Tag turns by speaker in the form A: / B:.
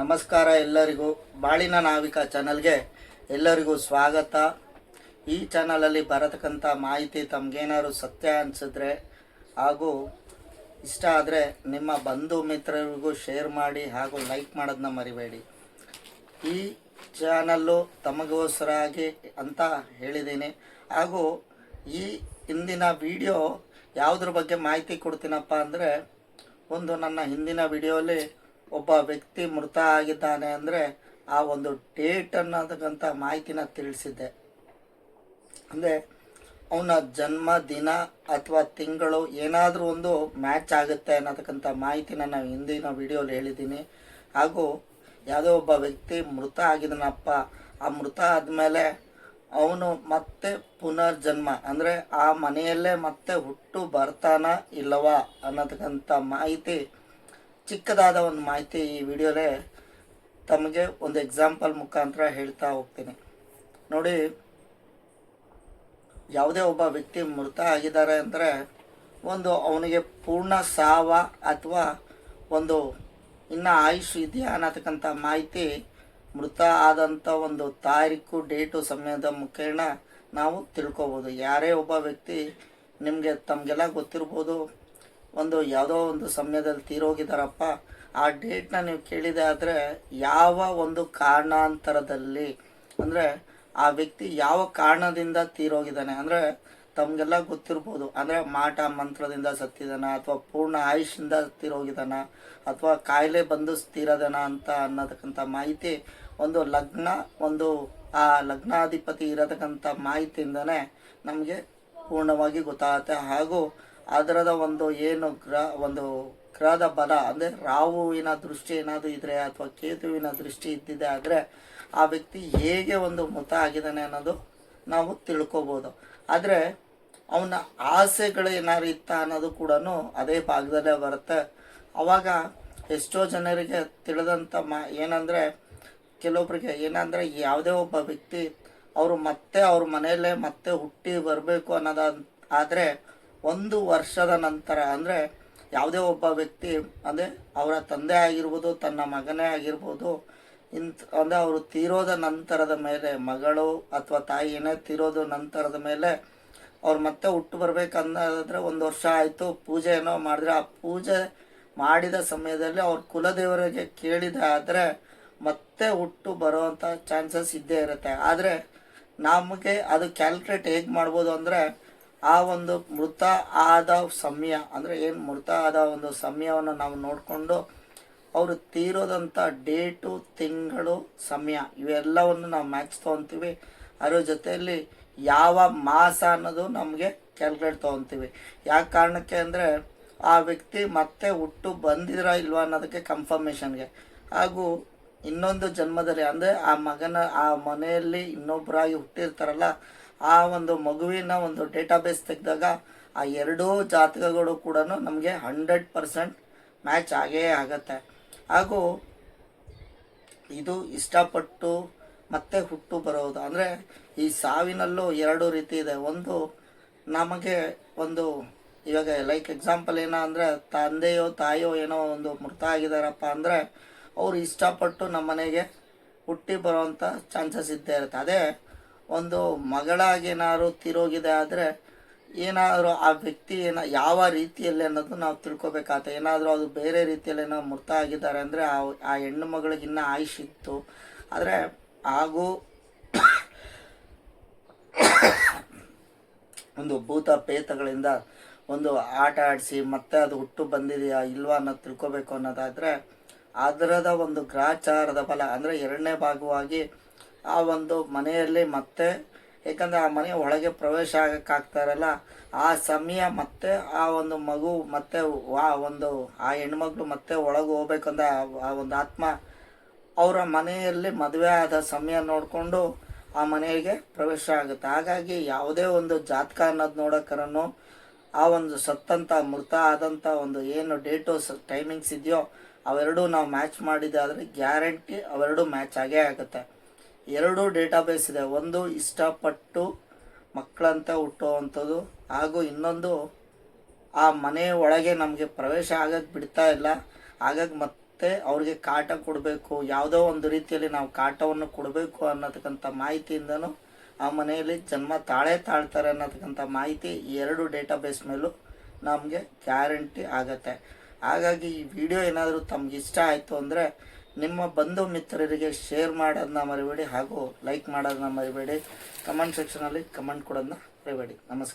A: ನಮಸ್ಕಾರ ಎಲ್ಲರಿಗೂ. ಬಾಳಿನ ನಾವಿಕ ಚಾನಲ್ಗೆ ಎಲ್ಲರಿಗೂ ಸ್ವಾಗತ. ಈ ಚಾನಲಲ್ಲಿ ಬರತಕ್ಕಂಥ ಮಾಹಿತಿ ತಮಗೇನಾದ್ರು ಸತ್ಯ ಅನಿಸಿದ್ರೆ ಹಾಗೂ ಇಷ್ಟ ಆದರೆ ನಿಮ್ಮ ಬಂಧು ಮಿತ್ರರಿಗೂ ಶೇರ್ ಮಾಡಿ ಹಾಗೂ ಲೈಕ್ ಮಾಡೋದನ್ನ ಮರಿಬೇಡಿ. ಈ ಚಾನಲ್ಲು ತಮಗೋಸ್ಕರಾಗಿ ಅಂತ ಹೇಳಿದ್ದೀನಿ ಹಾಗೂ ಈ ಇಂದಿನ ವಿಡಿಯೋ ಯಾವುದ್ರ ಬಗ್ಗೆ ಮಾಹಿತಿ ಕೊಡ್ತೀನಪ್ಪ ಅಂದರೆ, ಒಂದು ನನ್ನ ಹಿಂದಿನ ವಿಡಿಯೋಲಿ ಒಬ್ಬ ವ್ಯಕ್ತಿ ಮೃತ ಆಗಿದ್ದಾನೆ ಅಂದರೆ ಆ ಒಂದು ಡೇಟ್ ಅನ್ನೋದಕ್ಕಂಥ ಮಾಹಿತಿನ ತಿಳಿಸಿದ್ದೆ. ಅಂದರೆ ಅವನ ಜನ್ಮ ದಿನ ಅಥವಾ ತಿಂಗಳು ಏನಾದರೂ ಒಂದು ಮ್ಯಾಚ್ ಆಗುತ್ತೆ ಅನ್ನೋದಕ್ಕಂಥ ಮಾಹಿತಿನ ನಾವು ಹಿಂದಿನ ವಿಡಿಯೋಲಿ ಹೇಳಿದ್ದೀನಿ. ಹಾಗೂ ಯಾವುದೋ ಒಬ್ಬ ವ್ಯಕ್ತಿ ಮೃತ ಆಗಿದನಪ್ಪ ಆ ಮೃತ ಆದಮೇಲೆ ಅವನು ಮತ್ತೆ ಪುನರ್ಜನ್ಮ, ಅಂದರೆ ಆ ಮನೆಯಲ್ಲೇ ಮತ್ತೆ ಹುಟ್ಟು ಬರ್ತಾನ ಇಲ್ಲವಾ ಅನ್ನೋದಕ್ಕಂಥ ಮಾಹಿತಿ ಚಿಕ್ಕದಾದ ಒಂದು ಮಾಹಿತಿ ಈ ವಿಡಿಯೋಲೇ ತಮಗೆ ಒಂದು ಎಕ್ಸಾಂಪಲ್ ಮುಖಾಂತರ ಹೇಳ್ತಾ ಹೋಗ್ತೀನಿ. ನೋಡಿ, ಯಾವುದೇ ಒಬ್ಬ ವ್ಯಕ್ತಿ ಮೃತ ಆಗಿದ್ದಾರೆ ಅಂದರೆ ಒಂದು ಅವನಿಗೆ ಪೂರ್ಣ ಸಾವ ಅಥವಾ ಒಂದು ಇನ್ನು ಆಯುಷ್ ಇದೆಯಾ ಅನ್ನತಕ್ಕಂಥ ಮಾಹಿತಿ ಮೃತ ಆದಂಥ ಒಂದು ತಾರೀಕು, ಡೇಟು, ಸಮಯದ ಮುಖೇನ ನಾವು ತಿಳ್ಕೊಬೋದು. ಯಾರೇ ಒಬ್ಬ ವ್ಯಕ್ತಿ ನಿಮಗೆ ತಮಗೆಲ್ಲ ಗೊತ್ತಿರ್ಬೋದು ಒಂದು ಯಾವುದೋ ಒಂದು ಸಮಯದಲ್ಲಿ ತೀರೋಗಿದ್ದಾರಪ್ಪ. ಆ ಡೇಟ್ನ ನೀವು ಕೇಳಿದೆ ಆದರೆ ಯಾವ ಒಂದು ಕಾರಣಾಂತರದಲ್ಲಿ, ಅಂದರೆ ಆ ವ್ಯಕ್ತಿ ಯಾವ ಕಾರಣದಿಂದ ತೀರೋಗಿದ್ದಾನೆ, ಅಂದರೆ ತಮಗೆಲ್ಲ ಗೊತ್ತಿರ್ಬೋದು, ಅಂದರೆ ಮಾಟ ಮಂತ್ರದಿಂದ ಸತ್ತಿದಾನ, ಅಥವಾ ಪೂರ್ಣ ಆಯುಷಿಂದ ತೀರೋಗಿದಾನ ಅಥವಾ ಕಾಯಿಲೆ ಬಂದು ತೀರದನ ಅಂತ ಅನ್ನತಕ್ಕಂಥ ಮಾಹಿತಿ, ಒಂದು ಲಗ್ನ, ಒಂದು ಆ ಲಗ್ನಾಧಿಪತಿ ಇರತಕ್ಕಂಥ ಮಾಹಿತಿಯಿಂದನೇ ನಮಗೆ ಪೂರ್ಣವಾಗಿ ಗೊತ್ತಾಗುತ್ತೆ. ಹಾಗೂ ಅದರದ ಒಂದು ಏನು ಗ್ರ, ಒಂದು ಗ್ರಹದ ಬಲ, ಅಂದರೆ ರಾಹುವಿನ ದೃಷ್ಟಿ ಏನಾದರೂ ಇದ್ದರೆ ಅಥವಾ ಕೇತುವಿನ ದೃಷ್ಟಿ ಇದ್ದಿದೆ ಆದರೆ ಆ ವ್ಯಕ್ತಿ ಹೇಗೆ ಒಂದು ಮೃತ ಆಗಿದ್ದಾನೆ ಅನ್ನೋದು ನಾವು ತಿಳ್ಕೊಬೋದು. ಆದರೆ ಅವನ ಆಸೆಗಳು ಏನಾದ್ರು ಇತ್ತ ಅನ್ನೋದು ಕೂಡ ಅದೇ ಭಾಗದಲ್ಲೇ ಬರುತ್ತೆ. ಅವಾಗ ಎಷ್ಟೋ ಜನರಿಗೆ ತಿಳಿದಂಥ ಮಾ, ಏನಂದರೆ ಕೆಲವೊಬ್ಬರಿಗೆ ಏನಂದರೆ ಯಾವುದೇ ಒಬ್ಬ ವ್ಯಕ್ತಿ ಅವರು ಮತ್ತೆ ಅವ್ರ ಮನೆಯಲ್ಲೇ ಮತ್ತೆ ಹುಟ್ಟಿ ಬರಬೇಕು ಅನ್ನೋದ ಆದರೆ ಒಂದು ವರ್ಷದ ನಂತರ, ಅಂದರೆ ಯಾವುದೇ ಒಬ್ಬ ವ್ಯಕ್ತಿ, ಅಂದರೆ ಅವರ ತಂದೆ ಆಗಿರ್ಬೋದು, ತನ್ನ ಮಗನೇ ಆಗಿರ್ಬೋದು ಇಂಥ ಅಂದರೆ ಅವರು ತೀರೋದ ನಂತರದ ಮೇಲೆ, ಮಗಳು ಅಥವಾ ತಾಯಿ ಏನೇ ತೀರೋದ ನಂತರದ ಮೇಲೆ ಅವ್ರು ಮತ್ತೆ ಹುಟ್ಟು ಬರಬೇಕಂದ್ರೆ ಒಂದು ವರ್ಷ ಆಯಿತು, ಪೂಜೆ ಏನೋ ಮಾಡಿದ್ರೆ, ಆ ಪೂಜೆ ಮಾಡಿದ ಸಮಯದಲ್ಲಿ ಅವ್ರ ಕುಲದೇವರಿಗೆ ಕೇಳಿದ ಆದರೆ ಮತ್ತೆ ಹುಟ್ಟು ಬರೋವಂಥ ಚಾನ್ಸಸ್ ಇದ್ದೇ ಇರುತ್ತೆ. ಆದರೆ ನಮಗೆ ಅದು ಕ್ಯಾಲ್ಕುಲೇಟ್ ಹೇಗೆ ಮಾಡ್ಬೋದು ಅಂದರೆ ಆ ಒಂದು ಮೃತ ಆದ ಸಮಯ, ಅಂದರೆ ಏನು ಮೃತ ಆದ ಒಂದು ಸಮಯವನ್ನು ನಾವು ನೋಡಿಕೊಂಡು ಅವರು ತೀರೋದಂಥ ಡೇಟು, ತಿಂಗಳು, ಸಮಯ, ಇವೆಲ್ಲವನ್ನು ನಾವು ಮ್ಯಾಚ್ ತೊಗೊತೀವಿ. ಅದರ ಜೊತೆಯಲ್ಲಿ ಯಾವ ಮಾಸ ಅನ್ನೋದು ನಮಗೆ ಕ್ಯಾಲ್ಕುಲೇಟ್ ತೊಗೊತೀವಿ. ಯಾಕೆ ಕಾರಣಕ್ಕೆ ಅಂದರೆ ಆ ವ್ಯಕ್ತಿ ಮತ್ತೆ ಹುಟ್ಟು ಬಂದಿದ್ರಾ ಇಲ್ವಾ ಅನ್ನೋದಕ್ಕೆ ಕನ್ಫರ್ಮೇಷನ್ಗೆ. ಹಾಗೂ ಇನ್ನೊಂದು ಜನ್ಮದಲ್ಲಿ, ಅಂದರೆ ಆ ಮಗನ, ಆ ಮನೆಯಲ್ಲಿ ಇನ್ನೊಬ್ಬರಾಗಿ ಹುಟ್ಟಿರ್ತಾರಲ್ಲ ಆ ಒಂದು ಮಗುವಿನ ಒಂದು ಡೇಟಾಬೇಸ್ ತೆಗೆದಾಗ ಆ ಎರಡೂ ಜಾತಕಗಳು ಕೂಡ ನಮಗೆ ಹಂಡ್ರೆಡ್ ಪರ್ಸೆಂಟ್ ಮ್ಯಾಚ್ ಆಗೇ ಆಗತ್ತೆ. ಹಾಗೂ ಇದು ಇಷ್ಟಪಟ್ಟು ಮತ್ತೆ ಹುಟ್ಟು ಬರೋದು. ಅಂದರೆ ಈ ಸಾವಿನಲ್ಲೂ ಎರಡು ರೀತಿ ಇದೆ. ಒಂದು ನಮಗೆ ಒಂದು ಇವಾಗ ಲೈಕ್ ಎಕ್ಸಾಂಪಲ್ ಏನೋ ಅಂದರೆ ತಂದೆಯೋ ತಾಯಿಯೋ ಏನೋ ಒಂದು ಮೃತ ಆಗಿದಾರಪ್ಪ ಅಂದರೆ ಅವರು ಇಷ್ಟಪಟ್ಟು ನಮ್ಮ ಮನೆಗೆ ಹುಟ್ಟಿ ಬರೋವಂಥ ಚಾನ್ಸಸ್ ಇದ್ದೇ ಇರುತ್ತೆ. ಅದೇ ಒಂದು ಮಗಳಾಗಿ ಏನಾದ್ರು ತಿರೋಗಿದೆ ಆದರೆ ಏನಾದರೂ ಆ ವ್ಯಕ್ತಿ ಏನ ಯಾವ ರೀತಿಯಲ್ಲಿ ಅನ್ನೋದು ನಾವು ತಿಳ್ಕೊಬೇಕಾಗತ್ತೆ ಏನಾದರೂ ಅದು ಬೇರೆ ರೀತಿಯಲ್ಲಿ ಏನೋ ಮೃತ ಆಗಿದ್ದಾರೆ ಅಂದರೆ ಆ ಆ ಹೆಣ್ಣು ಮಗಳಿಗೆ ಇನ್ನೂ ಆಯುಷ್ ಆದರೆ ಹಾಗೂ ಒಂದು ಭೂತ ಪೇತಗಳಿಂದ ಒಂದು ಆಟ ಆಡಿಸಿ ಮತ್ತೆ ಅದು ಹುಟ್ಟು ಬಂದಿದೆಯಾ ಇಲ್ವಾ ಅನ್ನೋದು ತಿಳ್ಕೊಬೇಕು ಅನ್ನೋದಾದರೆ ಅದರದ ಒಂದು ಗ್ರಾಚಾರದ ಫಲ ಅಂದರೆ ಎರಡನೇ ಭಾಗವಾಗಿ ಆ ಒಂದು ಮನೆಯಲ್ಲಿ ಮತ್ತೆ, ಏಕೆಂದರೆ ಆ ಮನೆ ಒಳಗೆ ಪ್ರವೇಶ ಆಗಕ್ಕಾಗ್ತಾರಲ್ಲ, ಆ ಸಮಯ ಮತ್ತೆ ಆ ಒಂದು ಮಗು ಮತ್ತೆ ಆ ಒಂದು, ಆ ಹೆಣ್ಮಕ್ಳು ಮತ್ತೆ ಒಳಗೆ ಹೋಗ್ಬೇಕಂದ್ರೆ ಆ- ಒಂದು ಆತ್ಮ ಅವರ ಮನೆಯಲ್ಲಿ ಮದುವೆ ಆದ ಸಮಯ ನೋಡಿಕೊಂಡು ಆ ಮನೆಗೆ ಪ್ರವೇಶ ಆಗುತ್ತೆ. ಹಾಗಾಗಿ ಯಾವುದೇ ಒಂದು ಜಾತಕ ಅನ್ನೋದು ನೋಡೋಕರನು ಆ ಒಂದು ಸತ್ತಂಥ ಮೃತ ಆದಂಥ ಒಂದು ಏನು ಡೇಟು ಟೈಮಿಂಗ್ಸ್ ಇದೆಯೋ ಅವೆರಡೂ ನಾವು ಮ್ಯಾಚ್ ಮಾಡಿದ್ದಾದರೆ ಗ್ಯಾರಂಟಿ ಅವೆರಡೂ ಮ್ಯಾಚ್ ಆಗೇ ಆಗುತ್ತೆ. ಎರಡು ಡೇಟಾಬೇಸ್ ಇದೆ. ಒಂದು ಇಷ್ಟಪಟ್ಟು ಮಕ್ಕಳಂತ ಹುಟ್ಟುವಂಥದ್ದು, ಹಾಗೂ ಇನ್ನೊಂದು ಆ ಮನೆ ಒಳಗೆ ನಮಗೆ ಪ್ರವೇಶ ಆಗಕ್ಕೆ ಬಿಡ್ತಾ ಇಲ್ಲ. ಹಾಗಾಗಿ ಮತ್ತೆ ಮತ್ತು ಅವ್ರಿಗೆ ಕಾಟ ಕೊಡಬೇಕು. ಯಾವುದೋ ಒಂದು ರೀತಿಯಲ್ಲಿ ನಾವು ಕಾಟವನ್ನು ಕೊಡಬೇಕು ಅನ್ನತಕ್ಕಂಥ ಮಾಹಿತಿಯಿಂದನೂ ಆ ಮನೆಯಲ್ಲಿ ಜನ್ಮ ತಾಳೆ ತಾಳ್ತಾರೆ ಅನ್ನತಕ್ಕಂಥ ಮಾಹಿತಿ ಈ ಎರಡು ಡೇಟಾಬೇಸ್ ಮೇಲೂ ನಮಗೆ ಗ್ಯಾರಂಟಿ ಆಗತ್ತೆ. ಹಾಗಾಗಿ ಈ ವಿಡಿಯೋ ಏನಾದರೂ ತಮ್ಗೆ ಇಷ್ಟ ಆಯಿತು ಅಂದರೆ ನಿಮ್ಮ ಬಂಧು ಮಿತ್ರರಿಗೆ ಶೇರ್ ಮಾಡೋದನ್ನ ಮರಿಬೇಡಿ ಹಾಗೂ ಲೈಕ್ ಮಾಡೋದನ್ನ ಮರಿಬೇಡಿ. ಕಮೆಂಟ್ ಸೆಕ್ಷನಲ್ಲಿ ಕಮೆಂಟ್ ಕೊಡೋದನ್ನ ಮರಿಬೇಡಿ. ನಮಸ್ಕಾರ.